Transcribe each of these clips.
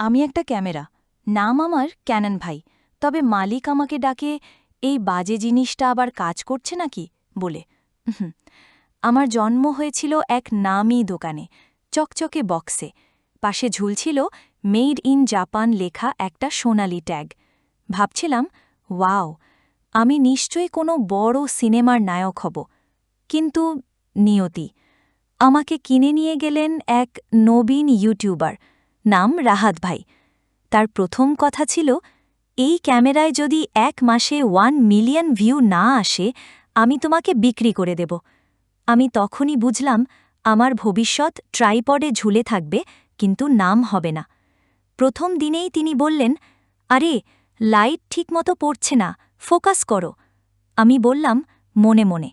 আমি একটা ক্যামেরা। নাম আমার ক্যানন ভাই। তবে মালিক আমাকে ডাকে, এই বাজে জিনিসটা আবার কাজ করছে নাকি? বলে। আমার জন্ম হয়েছিল এক নামী দোকানে, চকচকে বক্সে। পাশে ঝুলছিল, মেড ইন জাপান লেখা একটা সোনালি ট্যাগ। ভাবছিলাম, ওয়াও, আমি নিশ্চয়ই কোনো বড় সিনেমার নায়ক হব। কিন্তু নিয়তি। আমাকে কিনে নিয়ে গেলেন এক নবীন ইউটিউবার। নাম রাহাত ভাই। তার প্রথম কথা ছিল, এই ক্যামেরায় যদি এক মাসে ওয়ান মিলিয়ন ভিউ না আসে, আমি তোমাকে বিক্রি করে দেব। আমি তখনই বুঝলাম, আমার ভবিষ্যৎ ট্রাইপডে ঝুলে থাকবে, কিন্তু নাম হবে না। প্রথম দিনেই তিনি বললেন, আরে, লাইট ঠিকমতো পড়ছে না, ফোকাস করো। আমি বললাম, মনে মনে।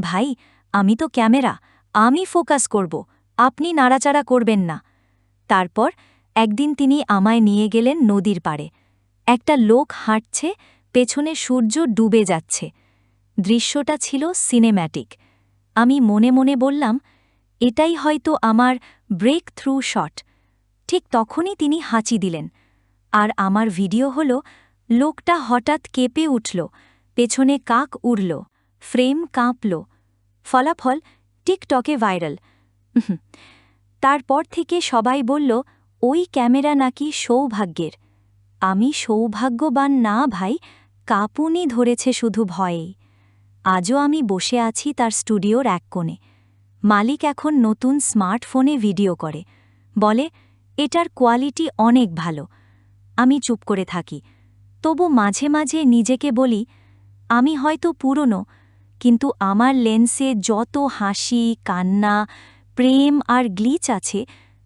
ভাই, আমি তো ক্যামেরা, আমি ফোকাস করব, আপনি নাড়াচাড়া করবেন না। তারপর একদিন তিনি আমায় নিয়ে গেলেন নদীর পাড়ে। একটা লোক হাঁটছে, পেছনে সূর্য ডুবে যাচ্ছে। দৃশ্যটা ছিল সিনেম্যাটিক আমি মনে মনে বললাম, এটাই হয়তো আমার ব্রেক থ্রু শট ঠিক তখনই তিনি হাঁচি দিলেন। আর আমার ভিডিও হল, লোকটা হঠাৎ কেঁপে উঠল, পেছনে কাক উড়ল ফ্রেম কাঁপল। ফলাফল টিকটকে ভাইরাল। তারপর থেকে সবাই বলল, ওই ক্যামেরা নাকি সৌভাগ্যের। আমি সৌভাগ্যবান না ভাই, কাপুনি ধরেছে শুধু ভয়েই। আজও আমি বসে আছি তার স্টুডিওর এক কোণে। মালিক এখন নতুন স্মার্টফোনে ভিডিও করে। বলে, এটার কোয়ালিটি অনেক ভালো। আমি চুপ করে থাকি। তবু মাঝে মাঝে নিজেকে বলি, আমি হয়তো পুরনো, কিন্তু আমার লেন্সে যত হাসি, কান্না প্রেম আর গ্লিচ আছে,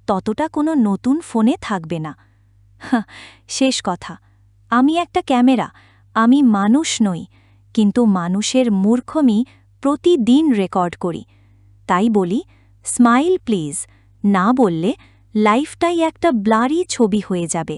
ততটা কোনো নতুন ফোনে থাকবে না। শেষ কথা। আমি একটা ক্যামেরা, আমি মানুষ নই, কিন্তু মানুষের মূর্খমি প্রতিদিন রেকর্ড করি। তাই বলি, স্মাইল প্লিজ, না বললে লাইফটাই একটা ব্লারি ছবি হয়ে যাবে।